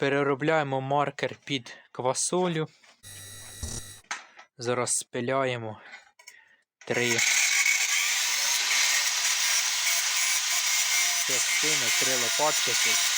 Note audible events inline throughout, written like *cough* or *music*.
Переробляємо маркер під квасолю. Зараз спиляємо три частини, три лопатки.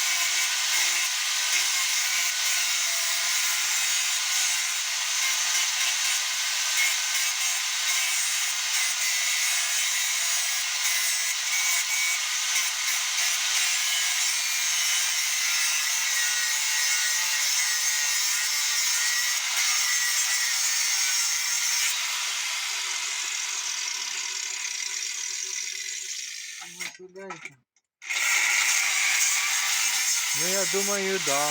Думаю, да.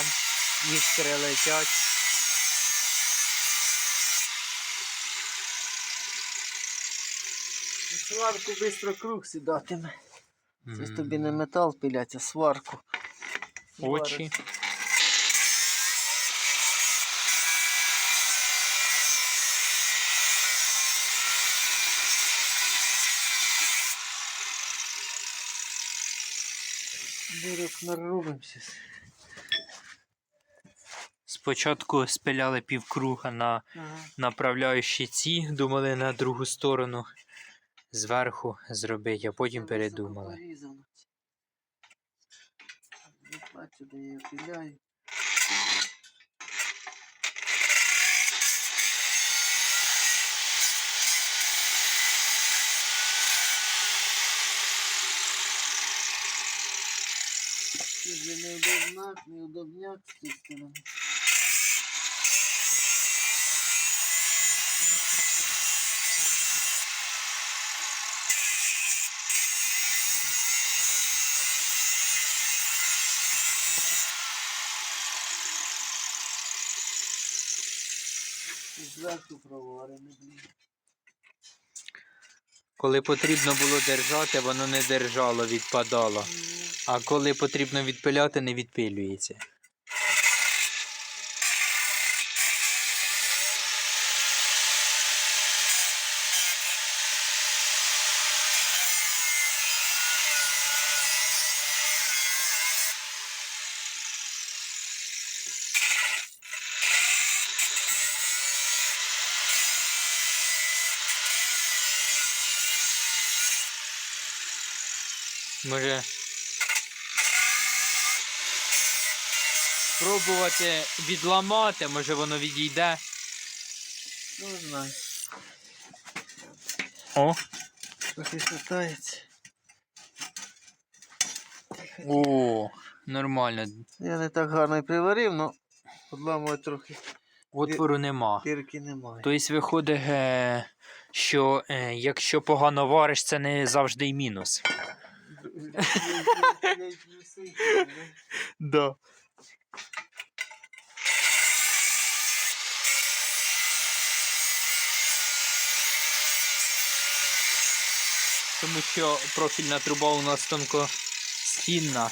Іскри летять. Сварку швидко круг сідатиме. Це ж М, тобі не метал пилять, а сварку. Очі. Дирок наробимося. Спочатку спиляли півкруга на Ага. направляючі ці, думали на другу сторону зверху зробити, а потім передумали. неудобняк, неудобняк з цієї сторони. Зверху проварене, блін. Коли потрібно було держати, воно не держало, відпадало. А коли потрібно відпиляти, не відпилюється. Може спробувати відламати, може воно відійде. Ну, не знаю. О, Трохи шатається. о, нормально. Я не так гарно і приварив, але подламувати трохи Отвору нема. дірки немає. Тобто виходить, е, що е, якщо погано вариш, це не завжди й мінус. Да. Тому що профільна труба у нас тонкосхідна.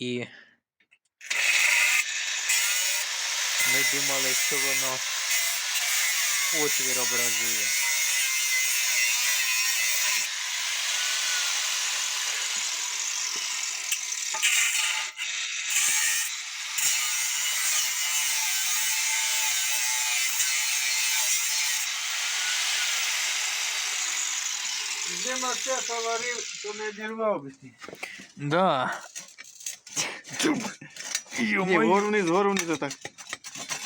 І ми думали, що воно отвір образує. Це поварив, то не дірвав би ти. Да. Ні, вгору вниз, вгору вниз отак.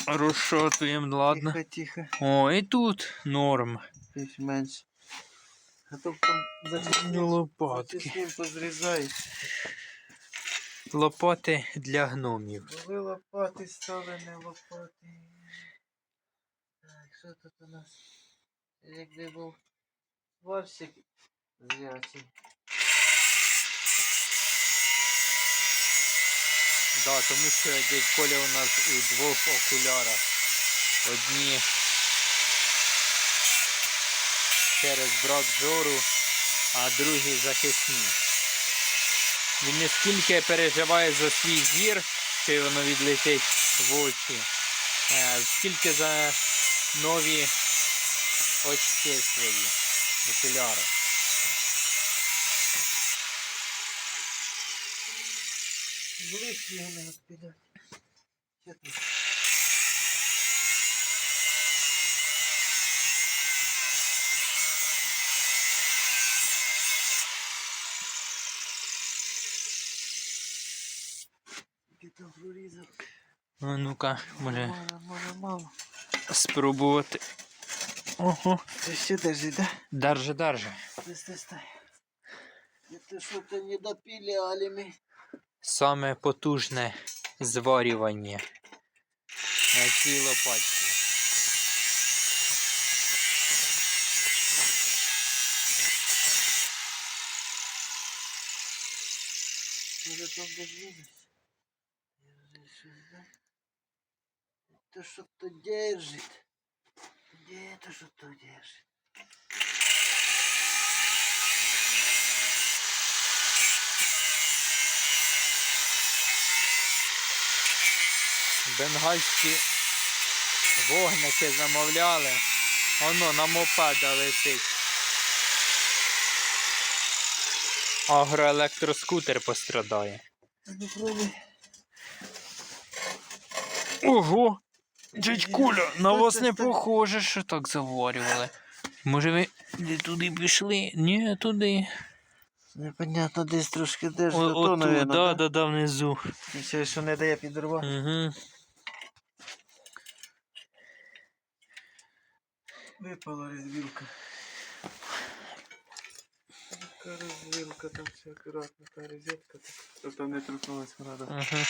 Розшатуємо, ладно. Тихо, тихо. О, і тут норм. Більш-менш. А то там Ну, лопатки. позрізають. Лопати для гномів. Були лопати, стали не лопати. Так, що тут у нас? Якби був варщик зрячий. Да, тому що дядь Коля у нас у двох окулярах. Одні через брак зору, а другі захисні. Він не скільки переживає за свій зір, що воно відлетить в очі, е, скільки за нові очки свої, окуляри. Ближче його не розпіляти. Ще тут. Там прорізав. А ну-ка, може Мало, мало, мало. спробувати. Ого. Це ще держить, да? Держи, держи. Стой, стой. Это что-то не допиляли мы. Саме потужне зварювання на цій лопатці. Он держит? Держишь. Это что-то держит. Где это что-то держит? Бенгальські вогники замовляли. Воно на мопеда летить. Агроелектроскутер пострадає. Ого! Дядь Коля, на вас не похоже, що так заварювали. Може ви не туди пішли? Ні, туди. Непонятно, десь трошки. О, Ото, отут, да, да? да, внизу. І ще що не дає підірвати. Угу. Випала розвілка. Така розвілка, там все акуратно, та розетка так. Щоб там не торкнулась вона. да. Угу.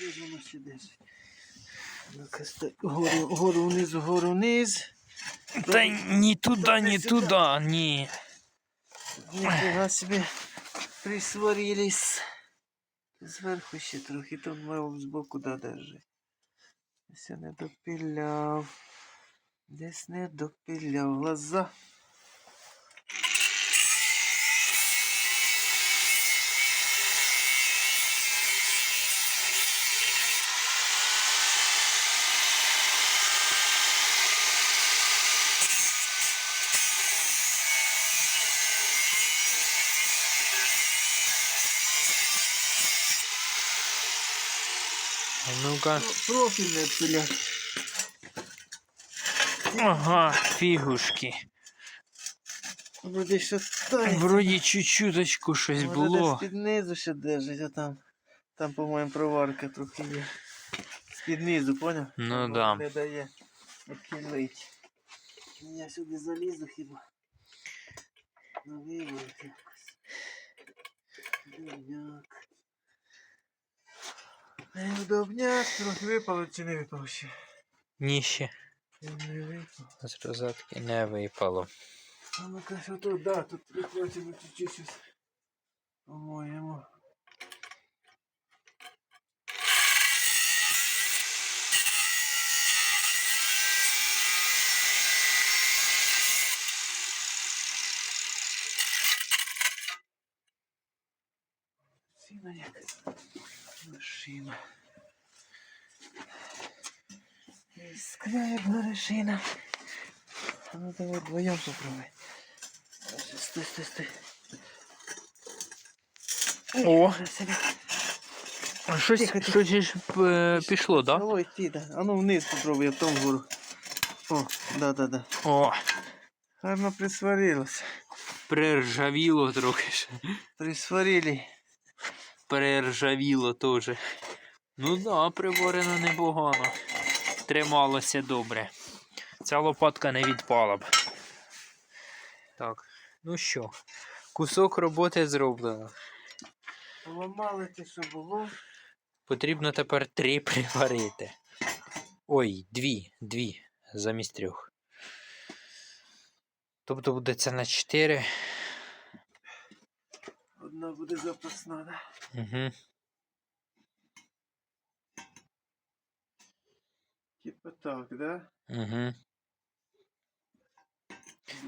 Де ж воно ще? Гору, гору вниз, гору вниз. Та ні туди, ні туда, туди, ні. Ніфіга собі присварились. Зверху ще трохи, там мав збоку да держи. Десь я не допіляв. Десь не допіляв. Глаза. А Ну-ка. Про- Профіль. Ага, фігушки. Вроді що тається. Вроді чуть-чуточку щось Може, було. Десь під низу ще держить, а там, там, по-моєму, проварка трохи є. Під низу, поняв? Ну да. Не дає відхилить. Я сюди залізу хіба. Ну виворот якось. Удобняк. Неудобняк, трохи випало чи не випало ще? Ні ще. Не випало. З розетки не випало. А ну-ка, що тут, да, тут прикрутимо чуть-чуть щось. По-моєму. Якась. Машина. Іскра як горошина. А ну давай вдвоем попробуй. Стой, стой, стой. О, щось, Тихо, тихо. щось ж е, пішло, так? Да? Давай йти, да. А ну вниз попробуй, я в тому гору. О, да, да, да. О, Гарно присварилось. приржавіло трохи ще. Присварили. Приржавіло теж. Ну да, приварено непогано. Трималося добре. Ця лопатка не відпала б. Так, ну що, кусок роботи зроблено. Поламали те, що було. Потрібно тепер три приварити. Ой, дві, дві замість трьох. Тобто буде це на 4. Одна буде запасна, да? Угу. Типа так, да? Угу.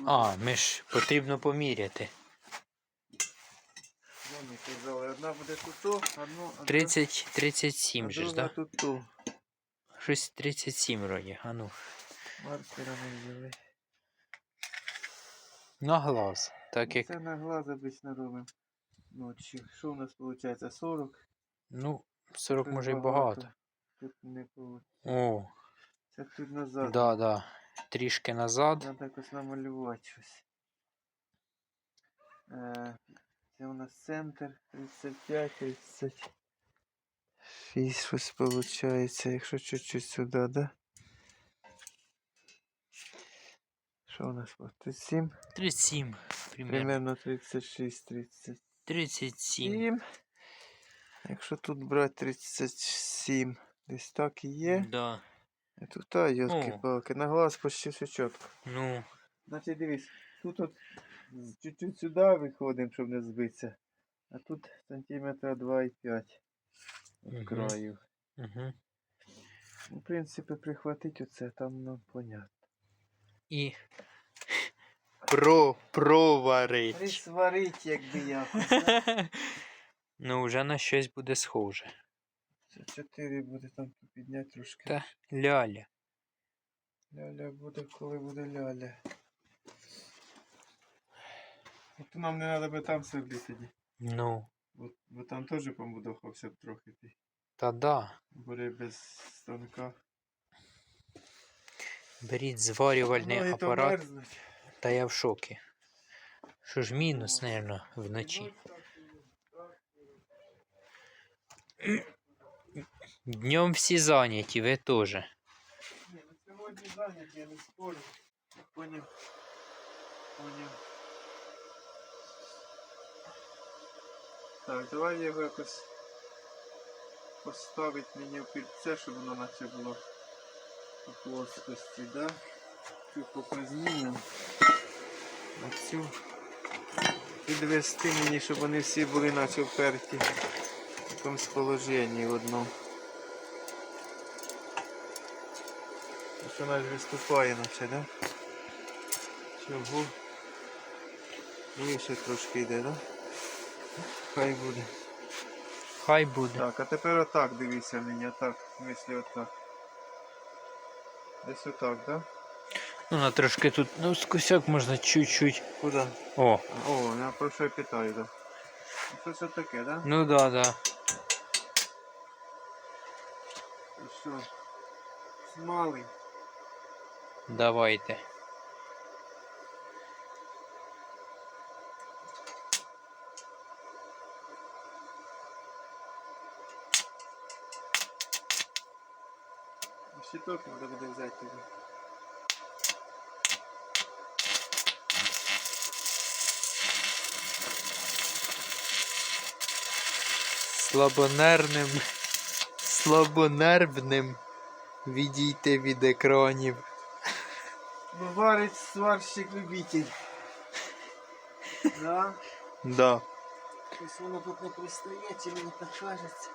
А, ми ж потрібно поміряти. Вон сказали. Одна буде тут, одну, а 30, 37 же ж, да? тут. ту. Щось 37 вроді. А ну. Маркерами взяли. На глаз. Так як. Це на глаз обично робимо. Ночі. Що у нас виходить? 40? Ну, 40 Тут може й багато. Тут не виходить. О, Це тут назад. да, да. Трішки назад. Треба якось намалювати щось. Е, це у нас центр 35, 30. 6 щось виходить, якщо чуть-чуть сюди, да? Що у нас? було? 37? 37. Примерно. Примерно 36, 37. 37. Якщо тут брати 37, десь так і є. Да. А тут, а, йолки-палки, на глаз почти все чітко. Ну, Значить, дивись, тут от чуть-чуть сюди виходимо, щоб не збитися. А тут сантиметра 2,5 Мгм. в краю. угу. Ну, В принципі, прихватить оце, там нам понятно. І про, проварить. Присварить, якби я. *laughs* ну, вже на щось буде схоже. Це 4 буде там підняти трошки. Та. Ляля. Ляля буде, коли буде ляля. От нам не треба би там сидіти тоді. Ну, Бо, бо там теж помудохався б трохи ти. та да. Бери без станка. Беріть зварювальний Ноги то апарат. мерзнуть. Та я в шокі. Що ж мінус, напевно, вночі. Днем всі зайняті, ви теж. Ні, ну сьогодні зайняті, я не спорю. Поняв. Поняв. Так, давай його якось поставити мені в пільце, щоб воно наче було у плоскості, да? Цю показнію. А цю підвести мені, щоб вони всі були наче вперті в якомусь положенні в одному. Що ж виступає наче, да? Чого? Вище трошки йде, да? Хай буде. Хай буде. Так, а тепер отак дивися мені, отак, в смислі отак. Десь отак, да? Ну, на трошки тут, ну, скосяк можна чуть-чуть. Куди? О, О, я про що питаю, да? Ну, Щось таке, да? ну да, да. Що? Смалий. Давайте. Щиток треба буде взяти Слабонервним. Слабонервним. Відійти від екранів. Ну, сварщик любитель. Да? Да. Ось воно тут не пристає, чи мені так кажеться.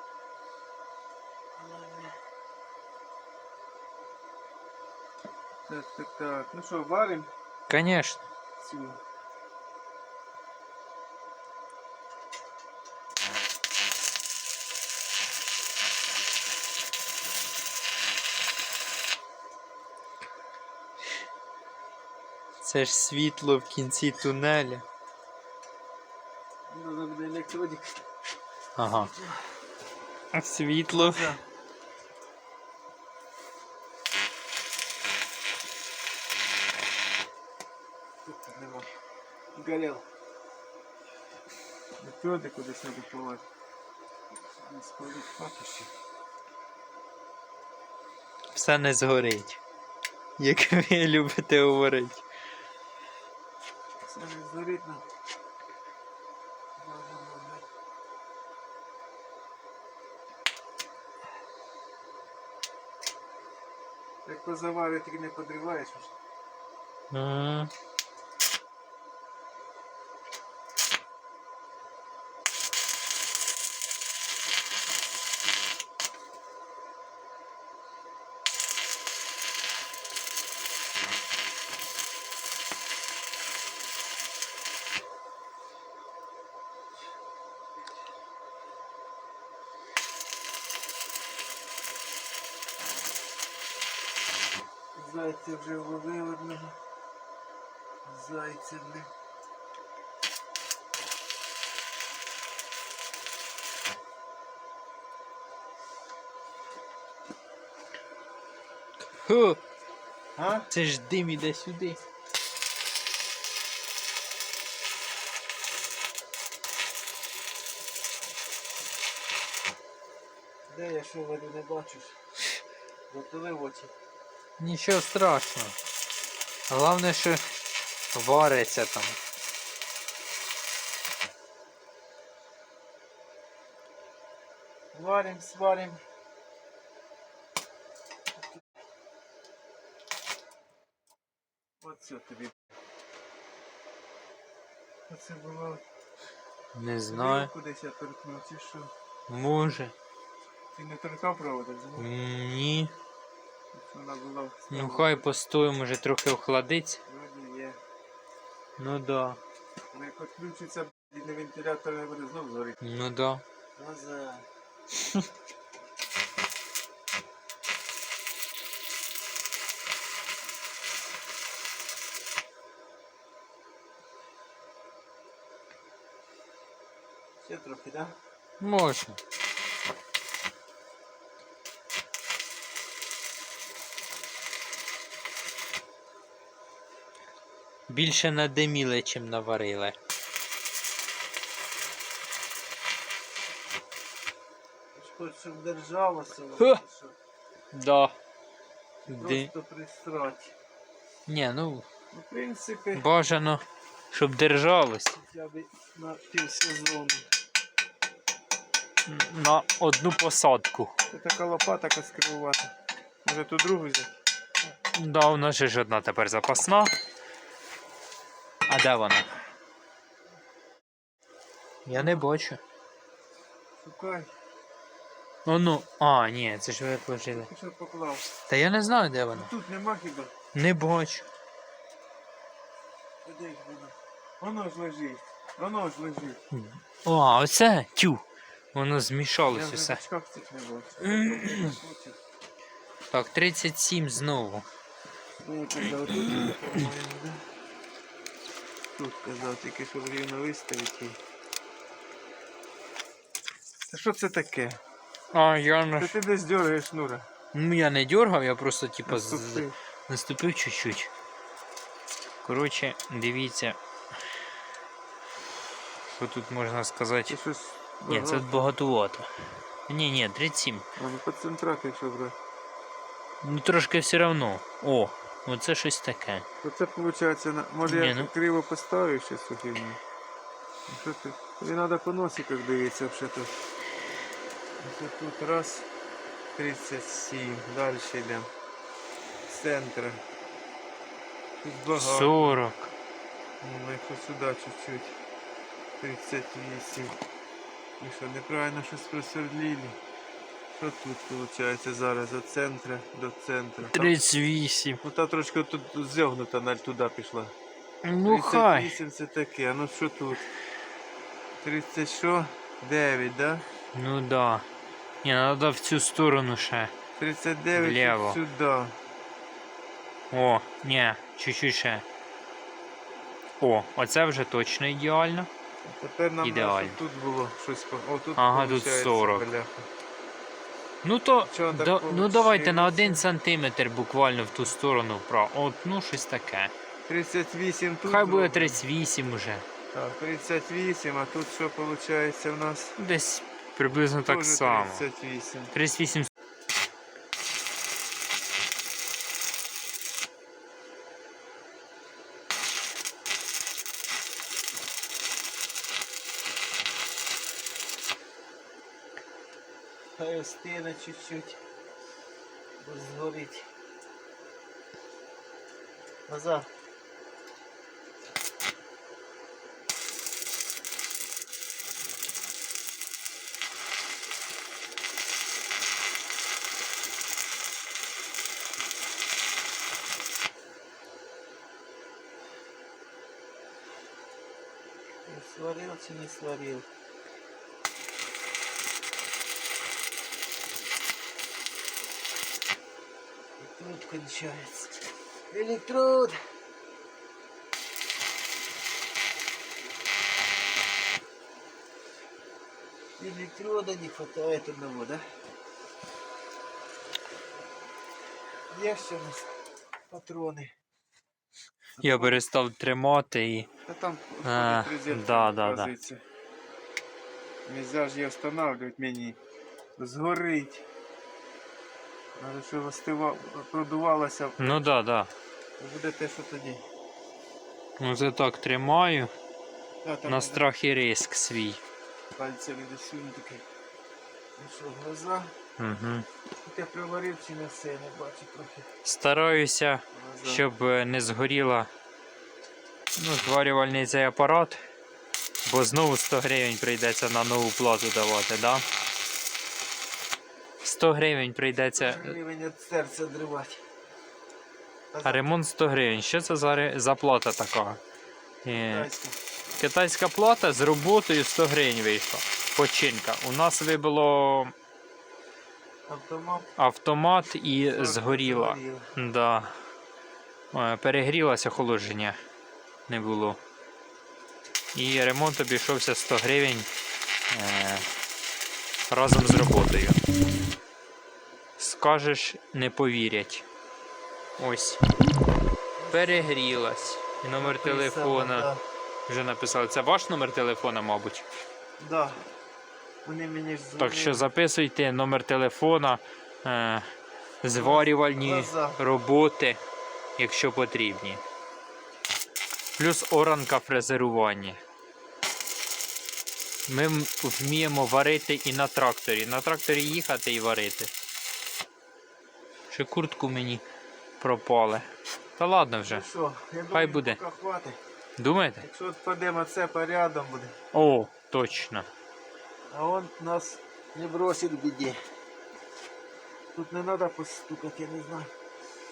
Так, так, так. Ну що, варим Конечно. цю. Це ж світло в кінці тунеля. Ну, буде електродик. Ага. Світло. Да. Горел. Електроди кудись треба ховати. Не спалить хату ще. Все не згорить. Як ви любите говорити. Згорить нам. Як позаварю, ти не подриваєш вже. Зайця вже вловив одного. Зайця, блін. Ху, А? це ж дим іде сюди. Де я що воду не бачу? Затулив очі. Нічого страшного. Головне, що вариться там. Варим, сварим. Оце тобі. Оце було. Не знаю. Кудись я торкнув, чи що? Може. Ти не торкав проводок? Ні. Ні. Вона була. Ну хай постоїть, може трохи охладиться. Вроді є. Ну да. Ну як відключиться, бідний вентилятор не буде знов згоріти. Ну да. Назад. Ще трохи, так? Да? Можна. Більше надиміли, чим наварили. Хоч щоб держалося, Ха! щоб Да. Ди... просто. Ні, ну Ну, в принципі, бажано, щоб держалось. я би на півсезону. На одну посадку. Це така лопата скривувати. Може ту другу взяти? Да, у нас же ж одна тепер запасна. А де вона? Я не бачу. Шукай. Ну ну. А, ні, це ж ви положили. Що поклав? Та я не знаю, де вона. Тут нема хіба? Не бачу. Де воно? Воно ж лежить. Воно ж лежить. А, оце? Тю. Воно Я змішалось вже в усе. очках цих не бачу. Так, 37 знову. Ну, казав, тут, по-моєму, да? Тут казав, тільки щоб рівно виставити. Та що це таке? А, я не. Це ти десь дергаєш шнура. Ну я не дергав, я просто типа з... Наступив. наступив чуть-чуть. Коротше, дивіться. Що тут можна сказати? Це щось Ні, це багато. багатовато. Ні, ні, 37. А ну по центрах, якщо брати. Ну трошки все одно. О, оце щось таке. Оце виходить, на... може Ні, я ну. криво поставив ще фігню. Ну, Що ти? Тобі треба по носиках дивитися взагалі тут. Ось тут раз 37, далі йдемо. З центра. Тут багато. 40. Ну, якщо сюди чуть-чуть. 38. І що, неправильно щось просвердлили. Що тут виходить зараз від центра до центра? 38. Ну та трошки тут зігнута наль туди пішла. Ну хай. 38 це таке, а ну що тут? 30 що? 9, да? Ну да. Ні, треба в цю сторону ще. 39 Вліво. сюди. О, ні, чуть-чуть ще. О, оце вже точно ідеально. А Тепер нам Ідеально. щоб тут було щось. по- О, тут Ага, тут получається, 40. бляха. Ну то Чого так да, ну давайте на один сантиметр буквально в ту сторону вправо. От, ну щось таке. 38 тут. Хай буде зробимо. 38 уже. Так, 38, а тут що виходить у нас? Десь приблизно так Тоже само. 38. 38. Хай остине чуть-чуть. Бо згорить. Назад. Сварил не сварил? кончается. Электрод. Электрода не хватает одного, да? Есть у нас патроны. Я перестав тримати і. А там А, входит розетка да, да, да. позиція. Нельзя ж її встановлювати мені. Згорить. Надо, щоб остива... продувалося. Ну да, да. Буде те, що тоді. Ну це так тримаю. А, там На надо страх і риск свій. Пальцем іде сюди таке. Ну що, глаза. Угу. Я приварив чи не все, не бачу трохи. Стараюся, Глаза. щоб е, не згоріла ну, зварювальний цей апарат, бо знову 100 гривень прийдеться на нову плату давати, да? 100 гривень прийдеться. Гривень від серця дривати. А ремонт 100 гривень. Що це за, за плата така? Е, Китайська. Китайська плата з роботою 100 гривень вийшла. Починка. У нас вибило Автомат. автомат і згоріла. Да. Е, Перегрілося охолодження. Не було. І ремонт обійшовся 100 гривень е, разом з роботою. Скажеш, не повірять. Ось. Перегрілась. І номер телефона. Да. Вже написали. Це ваш номер телефона, мабуть. да. Вони мені ж Так що записуйте номер телефона, е, зварювальні Глаза. роботи, якщо потрібні. Плюс оранка фрезерування. Ми вміємо варити і на тракторі. На тракторі їхати і варити. Ще куртку мені пропали. Та ладно вже. Ну що, я Хай думаю, буде. поки хватить. Думаєте? Якщо от падемо це порядом буде. О, точно. А он нас не бросить в біді. Тут не треба постукати, я не знаю.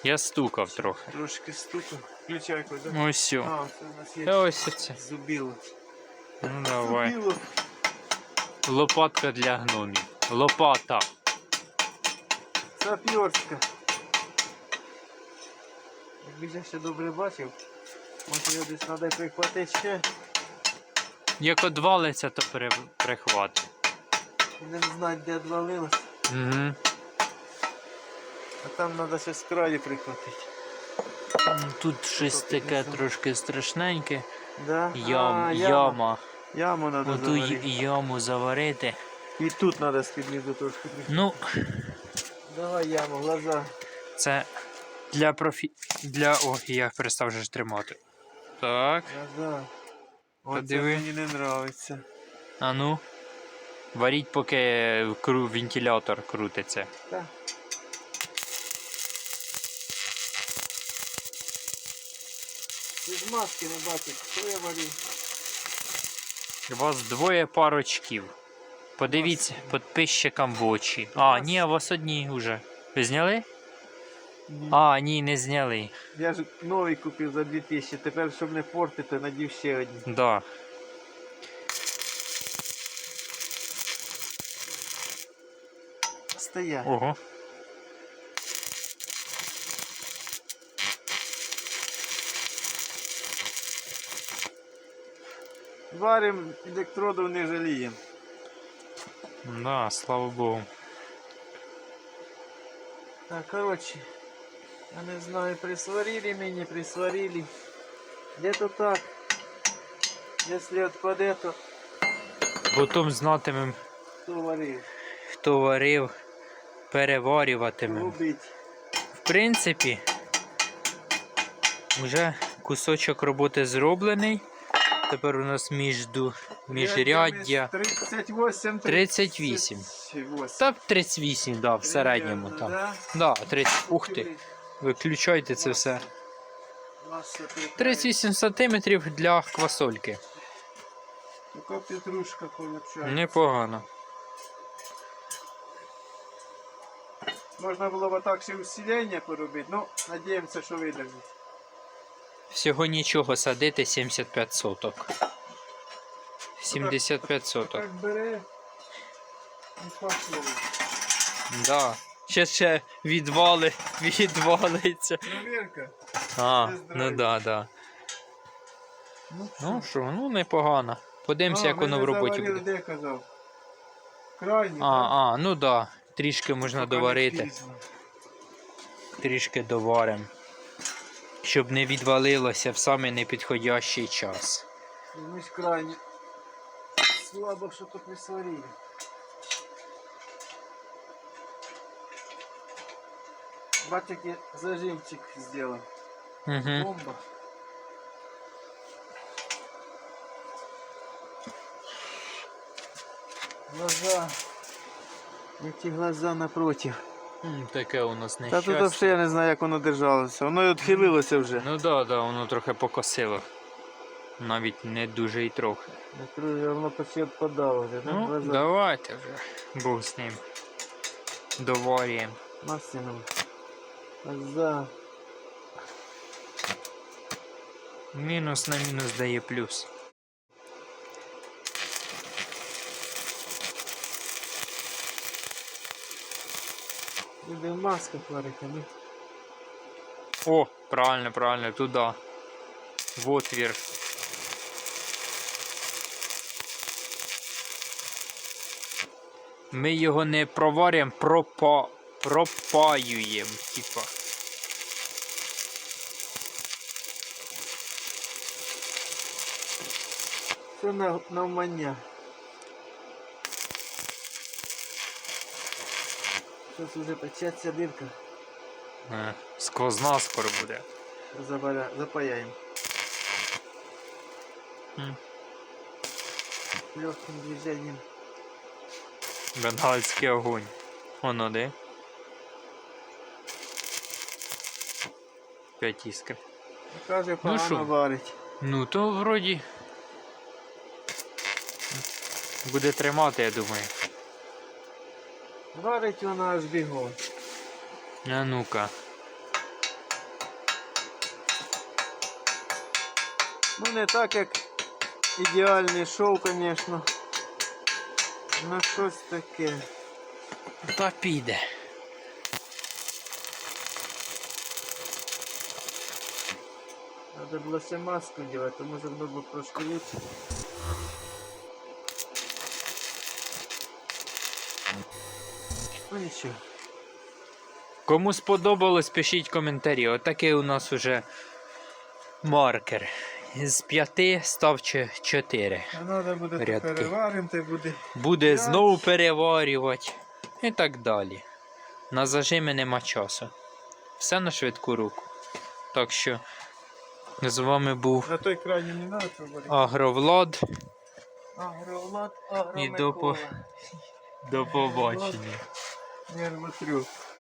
Я стукав трохи. Трошки стукав. Включай куди. Ось все. А, це у нас є Та ось це. зубило. Ну давай. Зубило. Лопатка для гномів. Лопата. Сапьорська. Якби я ще добре бачив, може його десь треба прихватити ще. Як одвалиться, то пере... прихват. Не знати, де відвалилось. Угу. А там треба ще з краю прихватити. Тут щось таке трошки страшненьке. Да? Ям, А, яма. Яму треба Оту заварити. яму заварити. І тут треба з-під трошки прихватити. Ну, Давай яму, глаза. це для профі. Для. О, я перестав вже тримати. Так. Глаза. Оце Подиви. мені не подобається. А ну. Варіть, поки кру... вентилятор крутиться. Так. Ти з маски не бачиш, що я варю. У вас двоє парочків. Подивіться підписчикам в очі. А, ні, у вас одні вже. Ви зняли? А, ні, не зняли. Я ж новий купив за 2000, тепер, щоб не портити, надів ще одні. Да. Стоять. Ого. Варим, електродів не жаліємо. Да, слава Богу. Так, короче, я не знаю, присварили меня, присварили. Где-то так. Если отпаде, то Потім знатимем, кто варил? хто варив, переварюватимем. Убить. В принципі, вже кусочок роботи зроблений. Тепер у нас міжду, міжряддя. 38, 38. 38. Та 38, да, в середньому там. да? Да, 30. Ух ти. Виключайте це все. 38 сантиметрів для квасольки. Така петрушка получается. Непогано. Можна було б так ще усилення поробити, ну, надіємося, що видержить. Всього нічого садити 75 соток. 75 соток. Так бере. Да. Ще ще відвали, відвалиться. Провірка. А, ну да, да. Ну, Ну що, ну непогано. Подивимося, як воно в роботі буде. Де казав? Крайні. А, а, ну да. Трішки можна доварити, трішки доваримо. Щоб не відвалилося в самий непідходящий час. Ж крайні. Слабо що то присварили. Бачите, зажимчик сделан. Угу. Бомба. Глаза. Эти глаза напротив. Таке у нас Та тут взагалі я не знаю, як воно держалося. Воно й відхилилося вже. Ну да, да, воно трохи покосило. Навіть не дуже і трохи. Воно почти відпадало вже. Ну, глаза. давайте вже. Бог з ним. Доварюємо. Максимум. Глаза. Мінус на мінус дає плюс. Буде маска хварити, ну. О, правильно, правильно, туди. В отвір. Ми його не проварюємо, пропа... пропаюємо, типа. Це на, навмання. Зараз вже початься дирка. Е, Сквозна скоро буде. Забаля... Запаяємо. Легким движением. Бенгальський огонь. Воно де? П'ять іскр. Каже, погано що? варить. Ну то вроді. Буде тримати, я думаю. Варить вона аж бігом. А ну-ка. Ну не так як ідеальний шоу, звісно. Ну щось таке. Та піде. Надо було ще маску делать, то може воно було трошки лучше. Ну нічого. Кому сподобалось, пишіть коментарі. Отакий у нас уже маркер. З п'яти став чо- чотири. А треба буде Рядки. переваримо, то буде. Буде П'ять. знову переварювати. І так далі. На зажими нема часу. Все на швидку руку. Так що з вами був На той крайній не треба. Агровлад. Агровлад, І до по- До побачення. Нервотрюк.